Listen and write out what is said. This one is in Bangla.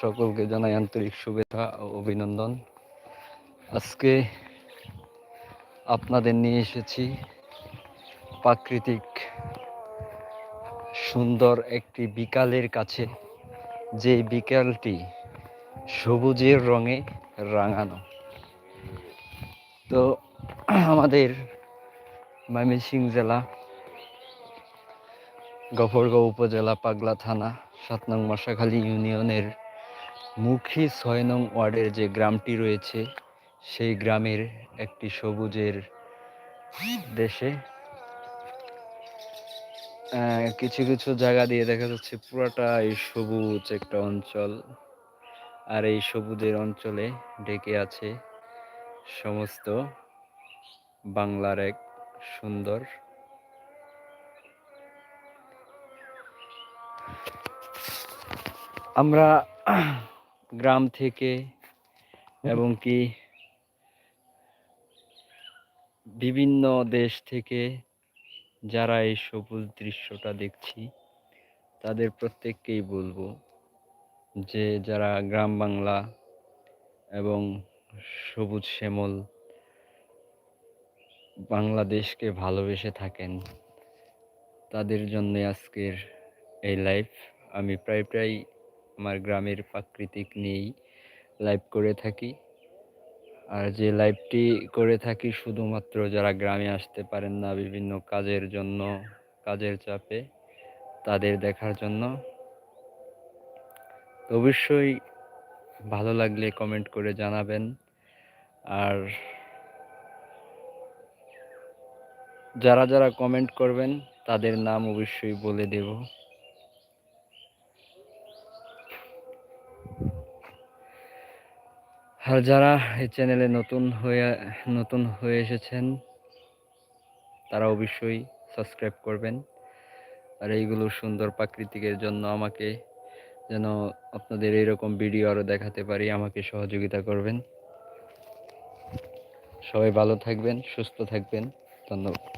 সকলকে জানাই আন্তরিক শুভেচ্ছা ও অভিনন্দন। আজকে আপনাদের নিয়ে এসেছি প্রাকৃতিক সুন্দর একটি বিকালের কাছে, যে বিকালটি সবুজের রঙে রাঙানো। তো আমাদের ময়মনসিংহ জেলা, গফরগাঁও উপজেলা, পাগলা থানা, সাত নং মশাখালী ইউনিয়নের মুখী ছয় নং ওয়ার্ডের যে গ্রামটি রয়েছে, সেই গ্রামের একটি সবুজের দেশে কিছু কিছু জায়গা দিয়ে দেখা যাচ্ছে পুরাটাই সবুজ একটা অঞ্চল। আর এই সবুজের অঞ্চলে ঢেকে আছে সমস্ত বাংলার এক সুন্দর আমরা গ্রাম থেকে এবং কি বিভিন্ন দেশ থেকে যারা এই সবুজ দৃশ্যটা দেখছি তাদের প্রত্যেককেই বলব যে যারা গ্রাম বাংলা এবং সবুজ শ্যামল বাংলাদেশকে ভালোবেসে থাকেন তাদের জন্য আজকের এই লাইভ আমি প্রায় প্রায় আমার গ্রামের প্রাকৃতিক নিয়েই লাইভ করে থাকি। আর যে লাইভটি করে থাকি শুধুমাত্র যারা গ্রামে আসতে পারেন না, বিভিন্ন কাজের জন্য, কাজের চাপে, তাদের দেখার জন্য। তো অবশ্যই ভালো লাগলে কমেন্ট করে জানাবেন। আর যারা যারা কমেন্ট করবেন, তাদের নাম অবশ্যই বলে দেব। আর যারা এই চ্যানেলে নতুন হয়ে নতুন হয়ে এসেছেন, তারা অবশ্যই সাবস্ক্রাইব করবেন। আর এইগুলো সুন্দর প্রাকৃতিকের জন্য আমাকে যেন আপনাদের এরকম ভিডিও আরও দেখাতে পারি, আমাকে সহযোগিতা করবেন। সবাই ভালো থাকবেন, সুস্থ থাকবেন। ধন্যবাদ।